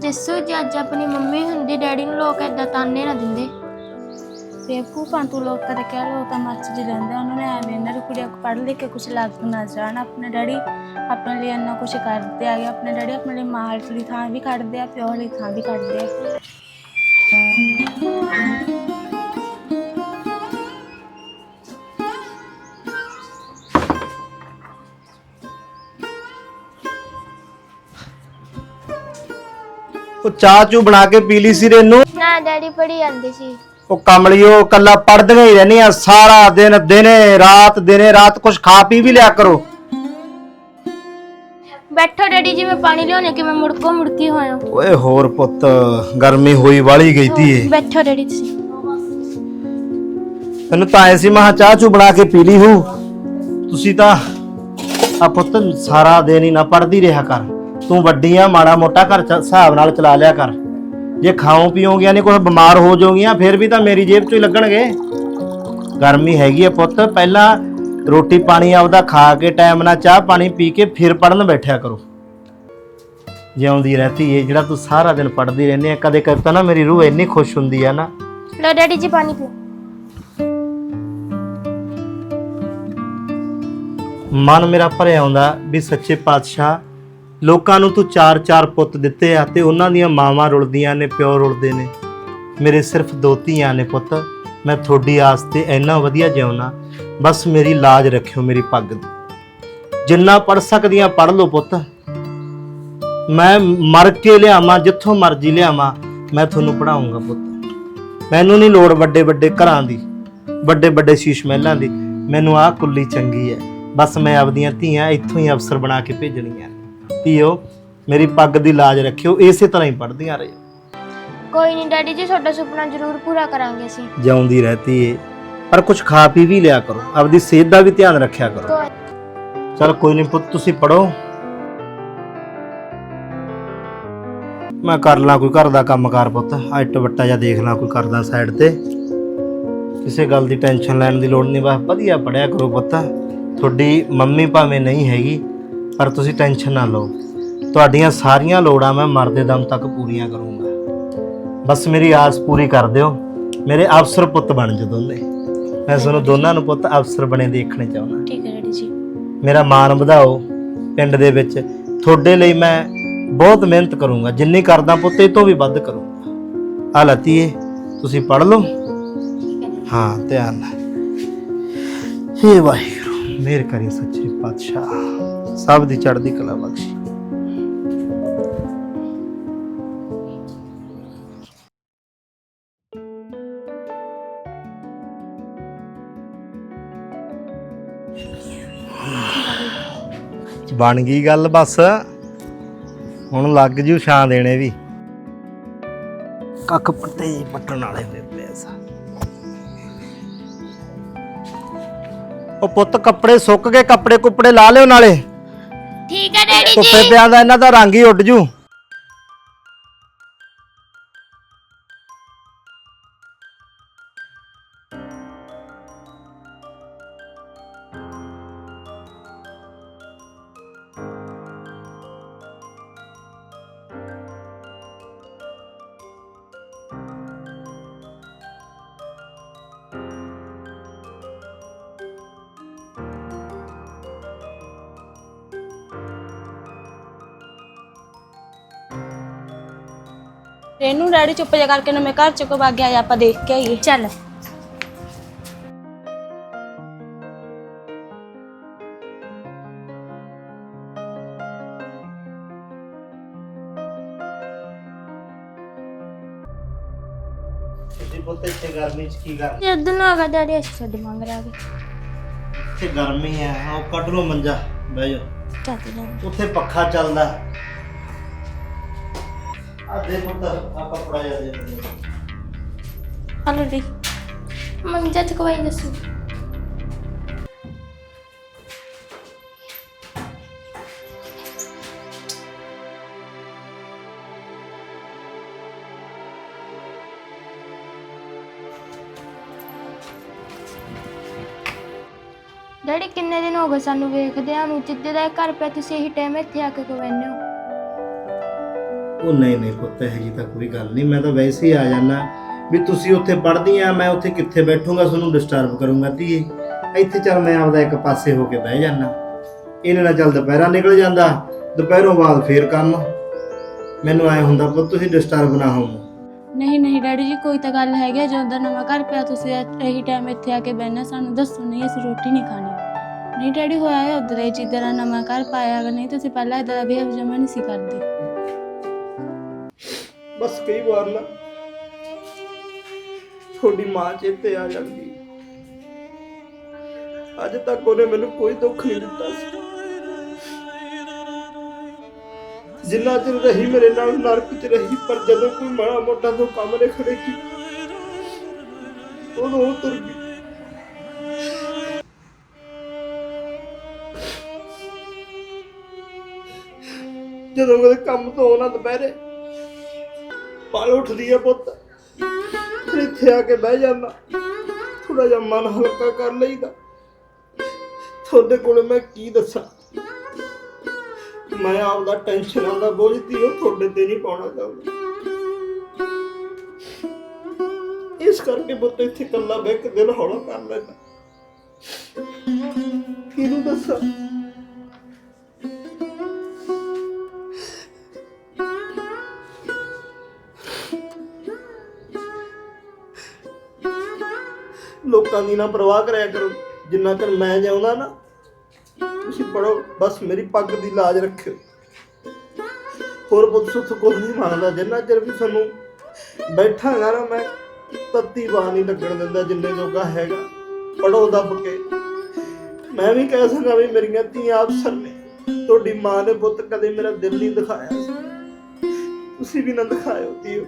ਜੱਸੂ ਜੀ, ਅੱਜ ਆਪਣੀ ਮੰਮੀ ਹੁੰਦੀ, ਡੈਡੀ ਨੂੰ ਲੋਕ ਏਦਾਂ ਤਾਨੇ ਨਾ ਦਿੰਦੇ। ਬੇਵਕੂਫਾਂ ਤੂੰ ਲੋਕ ਕਦੇ ਕਹਿ ਲੋ ਤਾਂ ਮਰਜ਼ੀ ਦੇ ਰਹਿੰਦੇ ਉਹਨਾਂ ਨੇ ਐਵੇਂ ਇਹਨਾਂ ਦੀ ਕੁੜੀਆਂ ਕੋ ਪੜ੍ਹ ਲਿਖ ਕੇ ਕੁਝ ਲੱਗ ਨਾ ਜਾਣ। ਆਪਣੇ ਡੈਡੀ ਆਪਣੇ ਲਈ ਇੰਨਾ ਕੁਝ ਕਰਦੇ ਆਗੇ ਆਪਣੇ ਡੈਡੀ ਆਪਣੇ ਲਈ ਮਾਂ ਲਈ ਥਾਂ ਵੀ ਕੱਢਦੇ ਆ, ਪਿਓ ਲਈ ਥਾਂ ਵੀ ਕੱਢਦੇ ਆ। ਉਹ ਚਾਹ ਚੂ ਬਣਾ ਕੇ ਪੀ ਲਈ ਸੀ ਰੇਨੂੰ ਨਾ ਡੈਡੀ ਪੜੀ ਜਾਂਦੇ ਸੀ। ਉਹ ਕਮਲਿਓ ਕੱਲਾ ਪੜਦੀਆਂ ਹੀ ਰਹਿੰਦੀਆਂ ਸਾਰਾ ਦਿਨ ਦਿਨੇ ਰਾਤ ਦਿਨੇ ਰਾਤ ਕੁਝ ਖਾ ਪੀ ਵੀ ਲਿਆ ਕਰੋ। ਬੈਠੋ ਡੈਡੀ ਜੀ ਮੈਂ ਪਾਣੀ ਲਿਆਉਣੇ ਕਿ ਮੈਂ ਮੁੜਕੋ ਮੁੜਕੀ ਹੋਇਆ ਓਏ ਹੋਰ ਪੁੱਤ ਗਰਮੀ ਹੋਈ ਵਾਲੀ ਗਈ ਤੀ ਏ ਬੈਠੋ ਡੈਡੀ ਤੁਸੀਂ ਤੈਨੂੰ ਤਾਂ ਐ ਸੀ ਮਹਾ ਚਾਹ ਚੂ ਬਣਾ ਕੇ ਪੀ ਲਈ ਹੂ। ਤੁਸੀਂ ਤਾਂ ਆ ਪੁੱਤ ਸਾਰਾ ਦਿਨ ਹੀ ਨਾ ਪੜਦੀ ਰਿਹਾ ਕਰ। ਤੂੰ ਵੱਡੀ ਆ ਮਾੜਾ ਮੋਟਾ ਘਰ ਚ ਹਿਸਾਬ ਨਾਲ ਚਲਾ ਲਿਆ ਕਰ। ਜੇ ਖਾਓ ਪੀਓਗੀਆਂ ਨਹੀਂ ਕੁਝ ਬਿਮਾਰ ਹੋ ਜਾਓਗੀਆਂ ਫਿਰ ਵੀ ਤਾਂ ਮੇਰੀ ਜੇਬ ਚੋਂ ਹੀ ਲੱਗਣਗੇ। ਗਰਮੀ ਹੈਗੀ ਆ ਪੁੱਤ ਪਹਿਲਾਂ ਰੋਟੀ ਪਾਣੀ ਆਪਦਾ ਖਾ ਕੇ ਟਾਈਮ ਨਾਲ ਚਾਹ ਪਾਣੀ ਪੀ ਕੇ ਫਿਰ ਪੜਨ ਬੈਠਿਆ ਕਰੋ। ਜਿਉਂਦੀ ਰਹਤੀ ਏ ਜਿਹੜਾ ਤੂੰ ਸਾਰਾ ਦਿਨ ਪੜਦੀ ਰਹਿੰਦੀ ਆ ਕਦੇ ਕਦੇ ਤਾਂ ਨਾ ਮੇਰੀ ਰੂਹ ਇੰਨੀ ਖੁਸ਼ ਹੁੰਦੀ ਆ ਨਾ। ਲੋ ਡੈਡੀ ਜੀ ਪਾਣੀ ਪੀਓ। ਮਨ ਮੇਰਾ ਭਰਿਆ ਆਉਂਦਾ ਵੀ ਸੱਚੇ ਪਾਤਸ਼ਾਹ ਲੋਕਾਂ ਨੂੰ ਤੂੰ ਚਾਰ ਚਾਰ ਪੁੱਤ ਦਿੱਤੇ ਆ ਤੇ ਉਹਨਾਂ ਦੀਆਂ ਮਾਵਾਂ ਰੁਲਦੀਆਂ ਨੇ, ਪਿਓ ਰੁਲਦੇ ਨੇ। ਮੇਰੇ ਸਿਰਫ ਦੋ ਧੀਆਂ ਨੇ ਪੁੱਤ, ਮੈਂ ਤੁਹਾਡੀ ਆਸ ਤੇ ਇੰਨਾ ਵਧੀਆ ਜਿਉਣਾ ਬਸ ਮੇਰੀ ਲਾਜ ਰੱਖਿਓ, ਮੇਰੀ ਪੱਗ ਦੀ। ਜਿੰਨਾ ਪੜ ਸਕਦੀਆਂ ਪੜ ਲਓ ਪੁੱਤ। ਮੈਂ ਮਰ ਕੇ ਲਿਆਵਾਂ, ਜਿੱਥੋਂ ਮਰਜ਼ੀ ਲਿਆਵਾਂ, ਮੈਂ ਤੁਹਾਨੂੰ ਪੜਾਉਂਗਾ ਪੁੱਤ। ਮੈਨੂੰ ਨਹੀਂ ਲੋੜ ਵੱਡੇ ਵੱਡੇ ਘਰਾਂ ਦੀ, ਵੱਡੇ ਵੱਡੇ ਸ਼ੀਸ਼ ਮਹਿਲਾਂ ਦੀ। ਮੈਨੂੰ ਆਹ ਕੁੱਲੀ ਚੰਗੀ ਹੈ ਬਸ ਮੈਂ ਆਪਦੀਆਂ ਧੀਆਂ ਇੱਥੋਂ ਹੀ ਅਫਸਰ ਬਣਾ ਕੇ ਭੇਜਣੀਆਂ। ਧੀਓ ਮੇਰੀ ਪੱਗ ਦੀ ਲਾਜ ਰੱਖਿਓ ਇਸੇ ਤਰ੍ਹਾਂ ਹੀ ਪੜਦੀਆਂ ਰਹੋ ਕੋਈ ਨਹੀਂ ਡੈਡੀ ਜੀ ਤੁਹਾਡਾ ਸੁਪਨਾ ਜ਼ਰੂਰ ਪੂਰਾ ਕਰਾਂਗੇ ਅਸੀਂ। ਜਿਉਂਦੀ ਰਹਤੀ ਏ ਪਰ ਕੁਝ ਖਾ ਪੀ ਵੀ ਲਿਆ ਕਰੋ ਆਪਦੀ ਸਿਹਤ ਦਾ ਵੀ ਧਿਆਨ ਰੱਖਿਆ ਕਰੋ। ਕੋਈ ਚਲ ਕੋਈ ਨਹੀਂ ਪੁੱਤ ਤੁਸੀਂ ਪੜੋ ਮੈਂ ਕਰ ਲਾਂ ਕੋਈ ਘਰ ਦਾ ਕੰਮਕਾਰ ਪੁੱਤ ਆ ਇੱਟ ਵੱਟਾ ਜਾਂ ਦੇਖ ਲਾਂ ਕੋਈ ਕਰਦਾ ਸਾਈਡ ਤੇ। ਕਿਸੇ ਗੱਲ ਦੀ ਟੈਨਸ਼ਨ ਲੈਣ ਦੀ ਲੋੜ ਨਹੀਂ ਬਸ ਵਧੀਆ ਪੜਿਆ ਕਰੋ ਪੁੱਤ। ਤੁਹਾਡੀ ਮੰਮੀ ਭਾਵੇਂ ਨਹੀਂ ਹੈਗੀ ਪਰ ਤੁਸੀਂ ਟੈਨਸ਼ਨ ਨਾ ਲਓ। ਤੁਹਾਡੀਆਂ ਸਾਰੀਆਂ ਲੋੜਾਂ ਮੈਂ ਮਰਦੇ ਦਮ ਤੱਕ ਪੂਰੀਆਂ ਕਰੂੰਗਾ। ਬਸ ਮੇਰੀ ਆਸ ਪੂਰੀ ਕਰ ਦਿਓ। ਮੇਰੇ ਅਫਸਰ ਪੁੱਤ ਬਣ ਜਾਓ ਦੋਨੇ। ਮੈਂ ਤੁਹਾਨੂੰ ਦੋਨਾਂ ਨੂੰ ਪੁੱਤ ਅਫਸਰ ਬਣੇ ਦੇਖਣੇ ਚਾਹੁੰਦਾ। ਠੀਕ ਹੈ ਡੈਡੀ ਜੀ। ਮੇਰਾ ਮਾਣ ਵਧਾਓ। ਪਿੰਡ ਦੇ ਵਿੱਚ ਤੁਹਾਡੇ ਲਈ ਮੈਂ ਬਹੁਤ ਮਿਹਨਤ ਕਰੂੰਗਾ। ਜਿੰਨੀ ਕਰਦਾ ਪੁੱਤ ਇਹ ਤੋਂ ਵੀ ਵੱਧ ਕਰੂੰਗਾ। ਆ ਲਤੀਏ ਤੁਸੀਂ ਪੜ ਲਓ। ਹਾਂ ਧਿਆਨ ਨਾਲ। ਹੇ ਵਾਹਿਗੁਰੂ ਮਿਹਰ ਕਰੀ ਸੱਚੇ ਪਾਤਸ਼ਾਹ। ਸਭ ਦੀ ਚੜ੍ਹਦੀ ਕਲਾ ਬਖਸ਼ੀ। ਬਣ ਗਈ ਗੱਲ ਬਸ। ਹੁਣ ਲੱਗ ਜੂ ਛਾਂ ਦੇਣੇ ਵੀ। ਕੱਖ ਪੱਤੇ ਪੱਟਣ ਵਾਲੇ ਹੋਏ ਸਾ ਉਹ ਪੁੱਤ ਕੱਪੜੇ ਸੁੱਕ ਗਏ, ਕੱਪੜੇ ਕੁੱਪੜੇ ਲਾ ਲਿਓ ਨਾਲੇ। ਠੀਕ ਹੈ ਡੈਡੀ ਧੁੱਪੇ ਪਿਆ ਦਾ ਇਹਨਾਂ ਦਾ ਰੰਗ ਹੀ ਉੱਡ ਜੂ। ਰੇਨੂੰ ਡੈਡੀ ਚੁੱਪ ਜਾ ਕਰਕੇ ਨਾ ਮੈਂ ਘਰ ਚ ਕੋ ਵਗ ਗਿਆ ਆਪਾਂ ਦੇਖ ਕੇ ਆਈਏ। ਚੱਲ। ਤੁਸੀਂ ਪੁੱਤ ਇੱਥੇ ਗਰਮੀ 'ਚ ਕੀ ਕਰ ਜਦੋਂ ਨਾ ਆਗਾ ਡੈਡੀ ਅਸੀਂ ਛੱਡ ਮੰਗ ਰਾਗੇ ਇੱਥੇ ਗਰਮੀ ਆ ਉਹ ਕੱਢ ਲਓ ਮੰਜਾ ਬਹਿ ਜਾਓ। ਚੱਲ ਜਾ ਉੱਥੇ ਪੱਖਾ ਚੱਲਦਾ। ਆ ਦੇ ਪੁੱਤ ਆ ਕੱਪੜਾ ਜਿਹਾ ਦੇ ਦੇ ਹਲੋ ਦੀ ਮੰਜਾ ਚਕਵਾਈ ਦੱਸੋ ਡੈਡੀ ਕਿੰਨੇ ਦਿਨ ਹੋ ਗਏ ਸਾਨੂੰ ਵੇਖਦਿਆਂ ਨੂੰ ਜਿੱਦੇ ਦਾ ਇਹ ਘਰ ਪਿਆ ਤੁਸੀਂ ਇਹੀ ਟਾਈਮ ਇੱਥੇ ਆ ਕੇ ਕੋ ਬੈਠੇ ਹੋ ਉਹ ਨਹੀਂ ਨਹੀਂ ਪੁੱਤ ਇਹ ਤਾਂ ਕੋਈ ਗੱਲ ਨਹੀਂ। ਮੈਂ ਤਾਂ ਵੈਸੇ ਹੀ ਆ ਜਾਣਾ ਵੀ ਤੁਸੀਂ ਉੱਥੇ ਪੜ੍ਹਦੀ ਆ ਮੈਂ ਉੱਥੇ ਕਿੱਥੇ ਬੈਠੂੰਗਾ ਤੁਹਾਨੂੰ ਡਿਸਟਰਬ ਕਰੂੰਗਾ ਧੀਏ। ਇੱਥੇ ਚੱਲ ਮੈਂ ਆਪਦਾ ਇੱਕ ਪਾਸੇ ਹੋ ਕੇ ਬਹਿ ਜਾਣਾ ਇਹਨੇ ਨਾਲ ਚੱਲ ਦੁਪਹਿਰਾ ਨਿਕਲ ਜਾਂਦਾ ਦੁਪਹਿਰੋਂ ਬਾਅਦ ਫੇਰ ਕੰਮ। ਮੈਨੂੰ ਐ ਹੁੰਦਾ ਪੁੱਤ ਤੁਸੀਂ ਡਿਸਟਰਬ ਨਾ ਹੋਵੋ। ਨਹੀਂ ਨਹੀਂ ਡੈਡੀ ਜੀ ਕੋਈ ਤਾਂ ਗੱਲ ਹੈਗੀ ਆ, ਜਦੋਂ ਦਾ ਨਵਾਂ ਘਰ ਪਿਆ ਤੁਸੀਂ ਇਹ- ਇਹੀ ਟਾਈਮ ਇੱਥੇ ਆ ਕੇ ਬਹਿਣਾ ਸਾਨੂੰ ਦੱਸੋ ਨਹੀਂ ਅਸੀਂ ਰੋਟੀ ਨਹੀਂ ਖਾਣੀ। ਨਹੀਂ ਡੈਡੀ ਹੋਇਆ ਹੈ ਉਧਰ ਇਹ ਜਿੱਦਾਂ ਦਾ ਨਵਾਂ ਘਰ ਪਾਇਆ ਅਗਰ ਨਹੀਂ ਤੁਸੀਂ ਪਹਿਲਾਂ ਇਦਾਂ ਦਾ ਬਿਹੇਵ ਜਮਾ ਨਹੀਂ ਸੀ ਕਰਦੇ। ਬਸ ਕਈ ਵਾਰ ਨਾ ਤੁਹਾਡੀ ਮਾਂ ਚੇਤੇ ਆ ਜਾਂਦੀ। ਅੱਜ ਤੱਕ ਉਹਨੇ ਮੈਨੂੰ ਕੋਈ ਦੁੱਖ ਨਹੀਂ ਦਿੱਤਾ ਸੀ। ਜਿੰਨਾ ਚਿਰ ਰਹੀ ਮੇਰੇ ਨਾਲ ਨਰਕ ਚ ਰਹੀ, ਪਰ ਜਦੋਂ ਕੋਈ ਮਾੜਾ ਮੋਟਾ ਤੋਂ ਕੰਮ ਨੇ ਖੜੇ ਕੀ ਉਦੋਂ ਉਹ ਤੁਰ ਗਈ। ਜਦੋਂ ਕਦੇ ਕੰਮ ਤੋਂ ਆਉਣਾ ਦੁਪਹਿਰੇ ਪਾਲ ਉੱਠਦੀ ਆ ਪੁੱਤ। ਫਿਰ ਇੱਥੇ ਆ ਕੇ ਬਹਿ ਜਾਂਦਾ। ਥੋੜਾ ਜਿਹਾ ਮਨ ਹਲਕਾ ਕਰ ਲਈਦਾ। ਤੁਹਾਡੇ ਕੋਲ ਮੈਂ ਕੀ ਦੱਸਾਂ? ਮੈਂ ਆਪਦਾ ਟੈਨਸ਼ਨਾਂ ਦਾ ਬੋਝ ਤੀ ਉਹ ਤੁਹਾਡੇ ਤੇ ਨਹੀਂ ਪਾਉਣਾ ਚਾਹੁੰਦਾ। ਇਸ ਕਰਕੇ ਪੁੱਤ ਇੱਥੇ ਇਕੱਲਾ ਬਹਿ ਕੇ ਦਿਲ ਹੌਲਾ ਕਰ ਲੈਂਦਾ। ਕਿਹਨੂੰ ਦੱਸਾਂ? ਲੋਕਾਂ ਦੀ ਨਾ ਪਰਵਾਹ ਕਰਿਆ ਕਰੋ। ਜਿੰਨਾ ਚਿਰ ਮੈਂ ਜਾਉਂਦਾ ਨਾ, ਤੁਸੀਂ ਪੜੋ ਬਸ ਮੇਰੀ ਪੱਗ ਦੀ ਲਾਜ ਰੱਖਿਓ। ਹੋਰ ਪੁੱਤ ਸੁੱਤ ਕੁਝ ਨਹੀਂ ਮੰਗਦਾ। ਜਿੰਨਾ ਚਿਰ ਵੀ ਤੁਹਾਨੂੰ ਬੈਠਾਂਗਾ ਨਾ ਮੈਂ, ਤੱਤੀ ਬਾਹ ਨਹੀਂ ਲੱਗਣ ਦਿੰਦਾ ਜਿੰਨੇ ਜੋਗਾ ਹੈਗਾ। ਪੜੋ ਦੱਬ ਕੇ। ਮੈਂ ਵੀ ਕਹਿ ਸਕਾਂ ਵੀ ਮੇਰੀਆਂ ਧੀਆਂ ਅਫਸਰ ਨੇ। ਤੁਹਾਡੀ ਮਾਂ ਨੇ ਪੁੱਤ ਕਦੇ ਮੇਰਾ ਦਿਲ ਨਹੀਂ ਦਿਖਾਇਆ ਤੁਸੀਂ ਵੀ ਨਾ ਦਿਖਾਇਓ ਧੀਓ।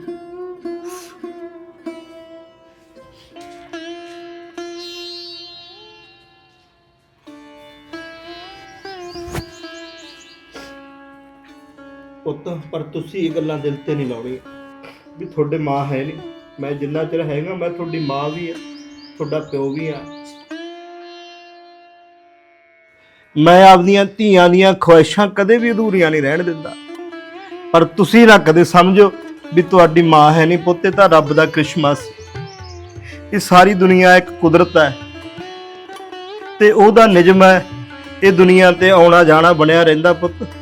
ਪੁੱਤ, ਪਰ ਤੁਸੀਂ ਇਹ ਗੱਲਾਂ ਦਿਲ ਤੇ ਨਹੀਂ ਲਾਉਣੀ ਵੀ ਤੁਹਾਡੇ ਮਾਂ ਹੈ ਨਹੀਂ। ਮੈਂ ਜਿੰਨਾ ਚਿਰ ਹੈਗਾ, ਮੈਂ ਤੁਹਾਡੀ ਮਾਂ ਵੀ ਆ, ਤੁਹਾਡਾ ਪਿਓ ਵੀ ਆ। ਮੈਂ ਆਪਦੀਆਂ ਧੀਆਂ ਦੀਆਂ ਖੁਆਇਸ਼ਾਂ ਕਦੇ ਵੀ ਅਧੂਰੀਆਂ ਨਹੀਂ ਰਹਿਣ ਦਿੰਦਾ। ਪਰ ਤੁਸੀਂ ਨਾ ਕਦੇ ਸਮਝੋ ਵੀ ਤੁਹਾਡੀ ਮਾਂ ਹੈ ਨਹੀਂ ਪੁੱਤੇ ਤਾਂ ਰੱਬ ਦਾ ਕ੍ਰਿਸ਼ਮਾ ਸੀ। ਇਹ ਸਾਰੀ ਦੁਨੀਆ ਇੱਕ ਕੁਦਰਤ ਹੈ। ਤੇ ਉਹਦਾ ਨਿਯਮ ਹੈ, ਇਹ ਦੁਨੀਆ ਤੇ ਆਉਣਾ ਜਾਣਾ ਬਣਿਆ ਰਹਿੰਦਾ ਪੁੱਤ।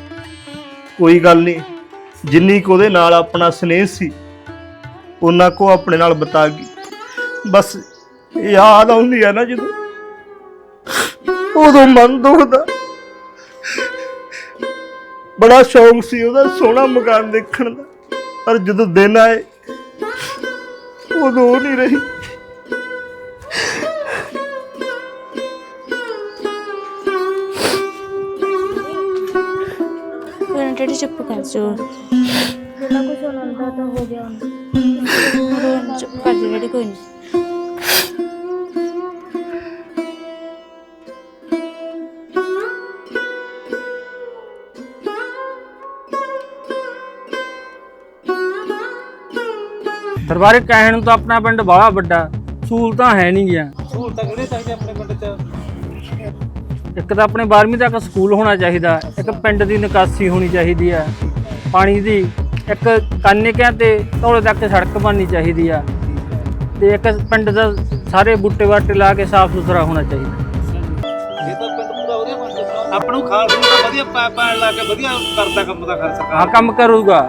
ਕੋਈ ਗੱਲ ਨਹੀਂ। ਜਿੰਨੀ ਕੁ ਉਹਦੇ ਨਾਲ ਆਪਣਾ ਸਨੇਹ ਸੀ ਉਹਨਾਂ ਕੋ ਆਪਣੇ ਨਾਲ ਬਤਾ ਗਈ। ਬਸ ਯਾਦ ਆਉਂਦੀ ਹੈ ਨਾ ਜਦੋਂ ਉਦੋਂ ਮਨ ਦੁਖਦਾ। ਬੜਾ ਸ਼ੌਂਕ ਸੀ ਉਹਦਾ ਸੋਹਣਾ ਮਕਾਨ ਦੇਖਣ ਦਾ, ਪਰ ਜਦੋਂ ਦਿਨ ਆਏ, ਉਦੋਂ ਉਹ ਨਹੀਂ ਰਹੀ। ਡੈਡੀ ਚੁੱਪ ਕਰ ਜਾਓ। ਜਿਹੜਾ ਕੁਝ ਹੋਣਾ ਹੁੰਦਾ ਤਾਂ ਹੋ ਗਿਆ। ਰੋਣ ਚੁੱਪ ਕਰ ਜਾਓ ਡੈਡੀ ਕੋਈ ਨਹੀਂ ਦਰਬਾਰੇ ਕਹਿਣ ਨੂੰ ਤਾਂ ਆਪਣਾ ਪਿੰਡ ਬਾਹਲਾ ਵੱਡਾ ਸਹੂਲਤਾਂ ਹੈ ਨਹੀਂ ਗਿਆ। ਸਹੂਲਤਾਂ ਕਿਹੜੇ ਚਾਹੀਦੇ ਆਪਣੇ ਪਿੰਡ 'ਚ? ਇੱਕ ਤਾਂ ਆਪਣੇ 12ਵੀਂ ਤੱਕ ਸਕੂਲ ਹੋਣਾ ਚਾਹੀਦਾ ਇੱਕ ਪਿੰਡ ਦੀ ਨਿਕਾਸੀ ਹੋਣੀ ਚਾਹੀਦੀ ਹੈ ਪਾਣੀ ਦੀ ਇੱਕ ਕਾਨਿਕਿਆਂ ਤੇ ਧੌਲੇ ਤੱਕ ਸੜਕ ਬਣਨੀ ਚਾਹੀਦੀ ਆ ਤੇ ਇੱਕ ਪਿੰਡ ਦਾ ਸਾਰੇ ਬੂਟੇ ਬਾਟੇ ਲਾ ਕੇ ਸਾਫ਼ ਸੁਥਰਾ ਹੋਣਾ ਚਾਹੀਦਾ। ਇਹ ਤਾਂ ਪਿੰਡ ਪੂਰਾ ਵਧੀਆ ਬਣ ਜਾਊਗਾ ਆਪਾਂ ਨੂੰ ਖਾਲ ਨੂੰ ਤਾਂ ਵਧੀਆ ਪਾ ਪਾਣ ਲਾ ਕੇ ਵਧੀਆ ਕਰਦਾ ਕੰਮ ਦਾ ਕਰ ਸਰਕਾਰ ਆ ਕੰਮ ਕਰੂਗਾ।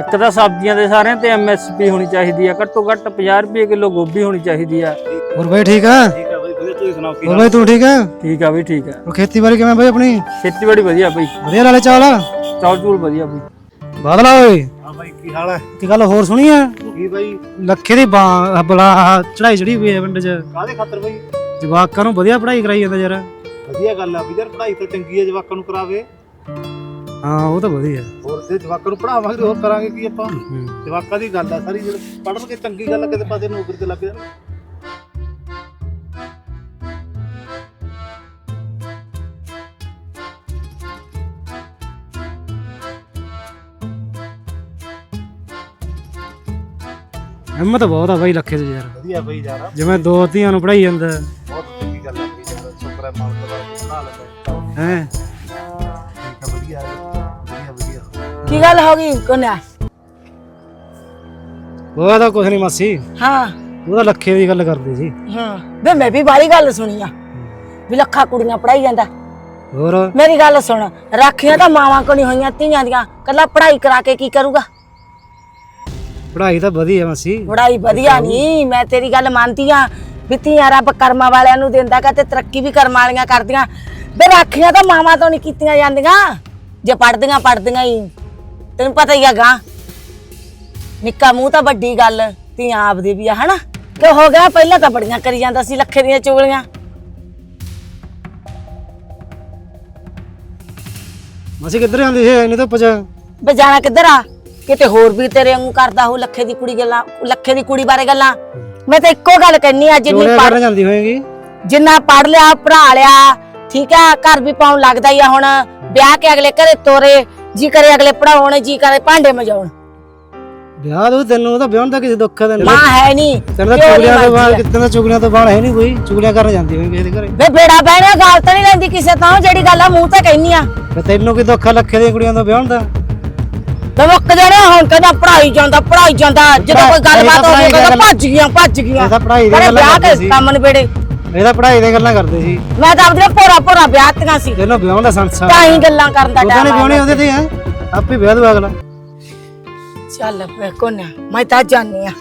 ਇੱਕ ਤਾਂ ਸਬਜ਼ੀਆਂ ਦੇ ਸਾਰਿਆਂ ਤੇ ਐਮਐਸਪੀ ਹੋਣੀ ਚਾਹੀਦੀ ਆ ਘੱਟੋ ਘੱਟ 50 ਰੁਪਏ ਕਿਲੋ ਗੋਭੀ ਹੋਣੀ ਚਾਹੀਦੀ ਆ। ਹੋਰ ਬਾਈ ਠੀਕ ਆ? ਠੀਕ ਹੈ ਬਈ ਵਧੀਆ ਤੁਸੀਂ ਸੁਣਾਓ ਕੀ ਹੋਰ ਬਾਈ ਤੂੰ ਠੀਕ ਆ? ਠੀਕ ਆ ਵੀ ਠੀਕ ਆ। ਉਹ ਖੇਤੀਬਾੜੀ ਕਿਵੇਂ ਬਾਈ ਆਪਣੀ? ਖੇਤੀਬਾੜੀ ਵਧੀਆ ਬਈ। ਵਧੀਆ ਲਾਲੇ ਚਾਲ? ਚੌਲ ਚੂਲ ਵਧੀਆ ਬਈ। ਬਾਦਲਾ ਓਏ। ਹਾਂ ਬਾਈ ਕੀ ਹਾਲ ਹੈ ਕੀ ਗੱਲ ਹੋਰ ਸੁਣੀ ਆ? ਕੀ ਬਾਈ? ਲੱਖੇ ਦੀ ਬਾਂ ਬਲਾ ਚੜਾਈ ਚੜੀ ਹੋਈ ਹੈ ਪਿੰਡ 'ਚ। ਕਾਹਦੇ ਖਾਤਰ ਬਾਈ? ਜਵਾਕਾਂ ਨੂੰ ਵਧੀਆ ਪੜ੍ਹਾਈ ਕਰਾਈ ਜਾਂਦਾ ਯਾਰ। ਵਧੀਆ ਗੱਲ ਆ ਵੀ ਯਾਰ ਪੜ੍ਹਾਈ ਤਾਂ ਚੰਗੀ ਹੈ ਜਵਾਕਾਂ ਨੂੰ ਕਰਾਵੇ। ਹਾਂ ਉਹ ਤਾਂ ਵਧੀਆ। ਹੋਰ ਜੇ ਜਵਾਕਾਂ ਨੂੰ ਪੜਾਵਾਂਗੇ ਤੇ ਹੋਰ ਕਰਾਂਗੇ ਕੀ ਆਪਾਂ? ਜਵਾਕਾਂ ਦੀ ਗੱਲ ਆ ਸਾਰੀ ਜਿਹੜੇ ਪੜ੍ਹਨ ਕੇ ਚੰਗੀ ਗੱਲ ਆ ਕਿਤੇ ਪਾਸੇ ਨੌਕਰੀ ਤੇ ਲੱਗ ਜਾਣ। ਹਿੰਮਤ ਬਹੁਤ ਆ ਬਾਈ ਲੱਖੇ ਦੀ ਯਾਰ। ਵਧੀਆ ਬਈ ਯਾਰ। ਜਿਵੇਂ ਦੋ ਧੀਆਂ ਨੂੰ ਪੜ੍ਹਾਈ ਜਾਂਦਾ। ਬਹੁਤ ਚੰਗੀ ਗੱਲ ਆ ਬਈ ਯਾਰ ਹੈ ਮਾਲਕ ਦਾ ਬਣਾ ਹੈ? ਵਧੀਆ ਵਧੀਆ ਵਧੀਆ। ਕੀ ਗੱਲ ਹੋ ਗਈ ਕੋਨਿਆ? ਉਹ ਤਾਂ ਕੁਛ ਨਹੀਂ ਮਾਸੀ। ਹਾਂ। ਉਹਦਾ ਲੱਖੇ ਦੀ ਗੱਲ ਕਰਦੇ ਸੀ। ਹਾਂ। ਵੇ ਮੈਂ ਵੀ ਬਾਰੀ ਗੱਲ ਸੁਣੀ ਆ ਵੀ ਲੱਖਾਂ ਕੁੜੀਆਂ ਪੜਾਈ ਜਾਂਦਾ। ਹੋਰ? ਮੇਰੀ ਗੱਲ ਸੁਣ ਰਾਖੀਆਂ ਤਾਂ ਮਾਵਾਂ ਕੋਲ ਨਹੀਂ ਹੋਈਆਂ ਧੀਆਂ ਦੀਆਂ। ਕੱਲਾ ਪੜਾਈ ਕਰਾ ਕੇ ਕੀ ਕਰੂਗਾ? ਪੜ੍ਹਾਈ ਤਾਂ ਵਧੀਆ ਮਾਸੀ ਪੜਾਈ ਵਧੀਆ ਨਹੀਂ ਮੈਂ ਤੇਰੀ ਗੱਲ ਮੰਨਦੀ ਆ ਵੀ ਧੀਆਂ ਰੱਬ ਕਰਮਾਂ ਵਾਲਿਆਂ ਨੂੰ ਦਿੰਦਾ ਕਾ ਤੇ ਤਰੱਕੀ ਵੀ ਕਰਮਾਂ ਵਾਲੀਆਂ ਕਰਦੀਆਂ। ਵੇ ਰਾਖੀਆਂ ਤਾਂ ਮਾਵਾਂ ਤੋਂ ਨਹੀਂ ਕੀਤੀਆਂ ਜਾਂਦੀਆਂ। ਜੇ ਪੜਦੀਆਂ ਪੜਦੀਆਂ ਹੀ ਤੈਨੂੰ ਪਤਾ ਹੀ ਹੈਗਾ। ਨਿੱਕਾ ਮੂੰਹ ਤਾਂ ਵੱਡੀ ਗੱਲ ਧੀਆਂ ਆਪਦੀ ਵੀ ਆ ਹਨਾ? ਕਿ ਹੋ ਗਿਆ ਪਹਿਲਾਂ ਤਾਂ ਬੜੀਆਂ ਕਰੀ ਜਾਂਦਾ ਸੀ ਲੱਖੇ ਦੀਆਂ ਚੁਗਲੀਆਂ। ਮਾਸੀ ਕਿੱਧਰ ਜਾਂਦੀ ਸੀ? ਇਹਨੇ ਤਾਂ ਪਜਾ ਵੇ ਜਾਣਾ ਕਿੱਧਰ ਆ? ਕਿਤੇ ਹੋਰ ਵੀ ਤੇਰੇ ਵਾਂਗੂ ਕਰਦਾ ਹੋ ਲੱਖੇ ਦੀ ਕੁੜੀ ਗੱਲਾਂ ਲੱਖੇ ਦੀ ਕੁੜੀ ਬਾਰੇ ਗੱਲਾਂ? ਮੈਂ ਤਾਂ ਇੱਕੋ ਗੱਲ ਕਹਿਨੀ ਆ ਜਿੰਨੀ ਕਰਨ ਜਾਂਦੀ ਹੋਏਗੀ। ਜਿੰਨਾ ਪੜ ਲਿਆ ਪੜਾ ਲਿਆ ਠੀਕ ਆ ਘਰ ਵੀ ਪਾਉਣ ਲੱਗਦਾ ਹੀ ਆ ਹੁਣ। ਵਿਆਹ ਕੇ ਅਗਲੇ ਘਰੇ ਤੋਰੇ ਜੀ ਕਰੇ ਅਗਲੇ ਪੜਾਉਣ ਜੀ ਕਰੇ ਭਾਂਡੇ ਮਜਾਉਣ। ਵਿਆਹ ਤੋਂ ਤੈਨੂੰ ਉਹਦਾ ਵਿਆਹ ਦਾ ਕਿਸੇ ਦੁੱਖ ਹੈ ਤੈਨੂੰ। ਮਾਂ ਹੈ ਨਹੀਂ ਤੈਨੂੰ ਤਾਂ ਚੁਗਲੀਆਂ ਤੋਂ ਬਾਅਦ ਕਿਤੇ ਤਾਂ ਚੁਗਲੀਆਂ ਤੋਂ ਬਾਅਦ ਹੈ ਨਹੀਂ ਕੋਈ। ਚੁਗਲੀਆਂ ਕਰਨ ਜਾਂਦੀ ਹੋਏਗੀ ਕਿਸੇ ਦੇ ਘਰੇ। ਵੇ ਬੇੜਾ ਬਹਿਣਾ ਗੱਲ ਤਾਂ ਨਹੀਂ ਲੈਂਦੀ ਕਿਸੇ ਤੋਂ ਜਿਹੜੀ ਗੱਲ ਆ ਮੂੰਹ ਤੇ ਕਹਿਨੀ ਆ। ਤੇ ਤੈਨੂੰ ਕੀ ਦੁੱਖ ਲੱਖੇ ਦੀਆਂ ਕੁੜੀਆਂ ਤੋਂ ਵਿਆਹ ਦਾ? ਵੇ ਮੁੱਕ ਜਾਣਾ ਹੁਣ ਕਹਿੰਦਾ ਪੜਾਈ ਜਾਂਦਾ ਪੜਾਈ ਜਾਂਦਾ। ਜਦੋਂ ਕੋਈ ਗੱਲਬਾਤ ਹੋ ਗਈ ਕਹਿੰਦਾ ਭੱਜ ਗਈਆਂ ਭੱਜ ਗਈਆਂ। ਇਹ ਤਾਂ ਪੜ੍ਹਾਈ ਗੱਲਾਂ ਵਿਆਹ ਕਰਦੇ ਸੀ। ਕੰਮ ਨਿਬੇੜੇ। ਇਹ ਤਾਂ ਪੜ੍ਹਾਈ ਦੀਆਂ ਗੱਲਾਂ ਕਰਦੇ ਸੀ। ਮੈਂ ਤਾਂ ਆਪਣੀਆਂ ਭੋਰਾ ਭੋਰਾ ਵਿਆਹਤੀਆਂ ਸੀ। ਤੈਨੂੰ ਵਿਆਹ ਦਾ ਸੰਸਾਰ ਤਾਂ ਹੀ ਗੱਲਾਂ ਕਰਨ ਦਾ ਉਹਦਾ ਨੇ ਟਾਈਮ ਵਿਆਹਣੇ ਉਹਦੇ ਤੇ ਹੈ ਆਪੇ ਵਿਆਹ ਦੂ ਅਗਲਾ। ਚੱਲ ਫੇ ਕੋਨਾ ਮੈਂ ਤਾਂ ਜਾਣੀ ਆ।